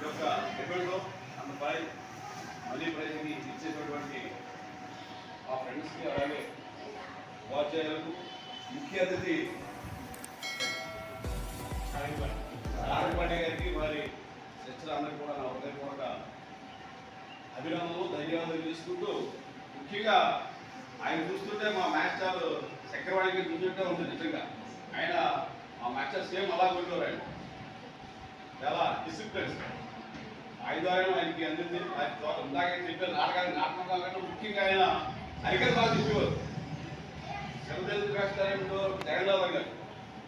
డెబ్బైలో అన్న బాయ్ మళ్ళీ ప్రజలకి ఇచ్చేటటువంటి ఆ ఫ్రెండ్స్కి అలాగే ఉపాధ్యాయులకు ముఖ్య అతిథి నారాయణపాండే గారికి వారి చర్చలందరికీ కూడా నా హృదయపూర్వక అభినందనలు ధన్యవాదాలు తీసుకుంటూ ముఖ్యంగా ఆయన చూస్తుంటే మా మ్యాచర్ చక్రవాణికి చూసినట్టే ఉంది నిజంగా. ఆయన మా మ్యాచర్ సేమ్ అలా కొట్టారు ఆయన. చాలా డిసిప్లిన్స్ ఆయన ఆయనకి అందింది ఆయన ఇందాక చెప్పారు నాటకానికి నాటకం కాకుండా ముఖ్యంగా ఆయన హరికథ బాగా చెప్పేవారు. శివదేవి కష్టాలు జగన్నాథ్ గారు.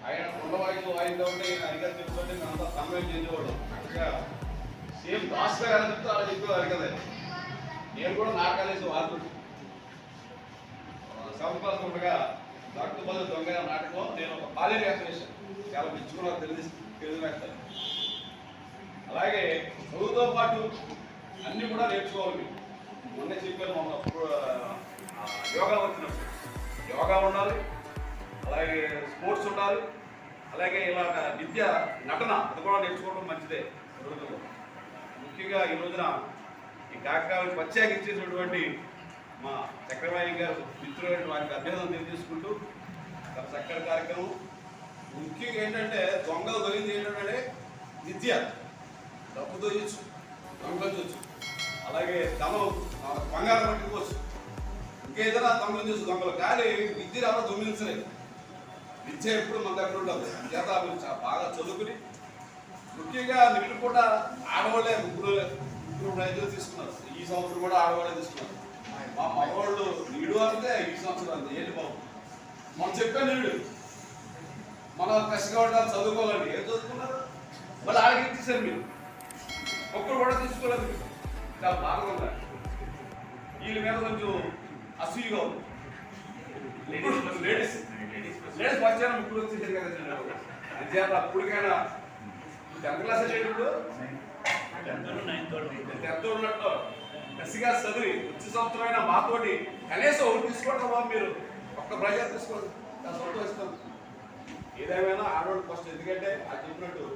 ఆయన ఉండవాయిలు వాయిదా ఉంటే ఆయన హరికథ చెప్తుంటే మేమంతా సమయం చెందేవాడు చక్కగా సేమ్ దాస్ గారు అని చెప్తే అలా చెప్పేవారు హరికథ. నేను కూడా నాటకాలు వేసి వాళ్ళు సెవెంత్ ఉండగా డాక్టర్ బదులు దొంగ అనే నాటకం నేను ఒక కాలేజీ వేషం వేశాను చాలా మెచ్చుకున్నారు తెలిసి తెలుగు వేస్తాను అలాగే చదువుతో పాటు అన్నీ కూడా నేర్చుకోవాలి మొన్న చెప్పాను మొన్న యోగా వచ్చినప్పుడు. యోగా ఉండాలి అలాగే స్పోర్ట్స్ ఉండాలి అలాగే ఇలా విద్య నటన అది కూడా నేర్చుకోవడం మంచిదే ఈ రోజుల్లో. ముఖ్యంగా ఈ రోజున ఈ కార్యక్రమానికి ప్రత్యేకించేసినటువంటి మా చక్రవాణి గారు మిత్రులైన వారికి అభ్యర్థం తెలియజేసుకుంటూ చాలా చక్కటి కార్యక్రమం. ముఖ్యంగా ఏంటంటే దొంగలు దొరికింది ఏంటంటే విద్య డబ్బు ఇచ్చు. దొంగలించవచ్చు అలాగే తమ బంగారం పట్టుకోవచ్చు ఇంకేదైనా దొంగలించవచ్చు దొంగలు కానీ విద్య ఎవరో దొంగిలించలేదు. విద్య ఎప్పుడు మన దగ్గర ఉండదు. చేత మీరు బాగా చదువుకుని ముఖ్యంగా నిన్ను కూడా ఆడవాళ్ళే ముగ్గురు ముగ్గురు రైతులు తీసుకున్నారు. ఈ సంవత్సరం కూడా ఆడవాళ్ళే తీసుకున్నారు. మా మగవాళ్ళు నీడు అంటే ఈ సంవత్సరం అంతే. ఏంటి బాబు? మనం చెప్పాను నీడు మనం కష్టపడాలి చదువుకోవాలండి ఏం చదువుకున్నారు? మళ్ళీ ఆడికి ఇచ్చేసారు మీరు. ఒక్కరు కూడా తీసుకోలేదు. ఇలా బాగా ఉన్నారు వీళ్ళ మీద కొంచెం అసూయగా ఉంది. లేడీస్ లేడీస్ వచ్చాను ముగ్గురు వచ్చేసారు కదా. అంచేత అప్పటికైనా టెన్త్ క్లాస్ వచ్చేటప్పుడు టెన్త్ ఉన్నట్టు కసిగా చదివి వచ్చే సంవత్సరమైనా మాతోటి కనీసం ఒకటి తీసుకోండి బాబు మీరు. ఒక్క ప్రజలు తీసుకోండి. నా సంతోషిస్తాం ఏదేమైనా ఆడవాళ్ళు ఫస్ట్ ఎందుకంటే అది చెప్పినట్టు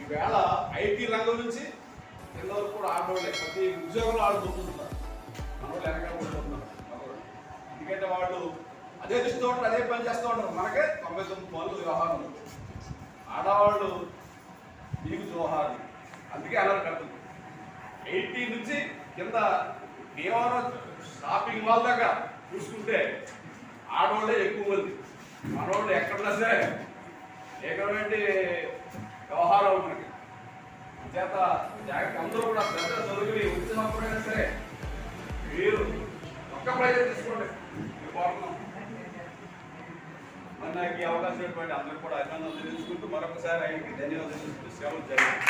ఈవేళ ఐటీ రంగం నుంచి కింద కూడా ఆడవాళ్ళే ప్రతి ఉద్యోగంలో ఆడుకుంటున్నారు మనోళ్ళు వెనకాల ఎందుకంటే వాళ్ళు అదే చూస్తూ ఉంటారు అదే పని చేస్తూ ఉంటారు. మనకే తొంభై తొమ్మిది పనులు వ్యవహారం ఆడవాళ్ళు నీకు జోహారు అందుకే అలా కడుతుంది ఎయిటీ నుంచి కింద దేవాలయం షాపింగ్ మాల్ దాకా చూసుకుంటే ఆడవాళ్ళే ఎక్కువ మంది. మనోళ్ళు ఎక్కడ సరే ఏకమైనటువంటి వ్యవహారం మనకి. చేత జాగ్రత్త అందరూ కూడా పెద్ద చదువుకుని ఉచిత సంపడైనా సరే మీరు ఒక్క ప్రయోజనం తీసుకోండి. మరి నాకు ఈ అవకాశం ఇటువంటి అందరూ కూడా అభినందనలు తెలుసుకుంటూ మరొకసారి ఆయనకి ధన్యవాదాలు సేవలు జరిగింది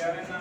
ఎవరైనా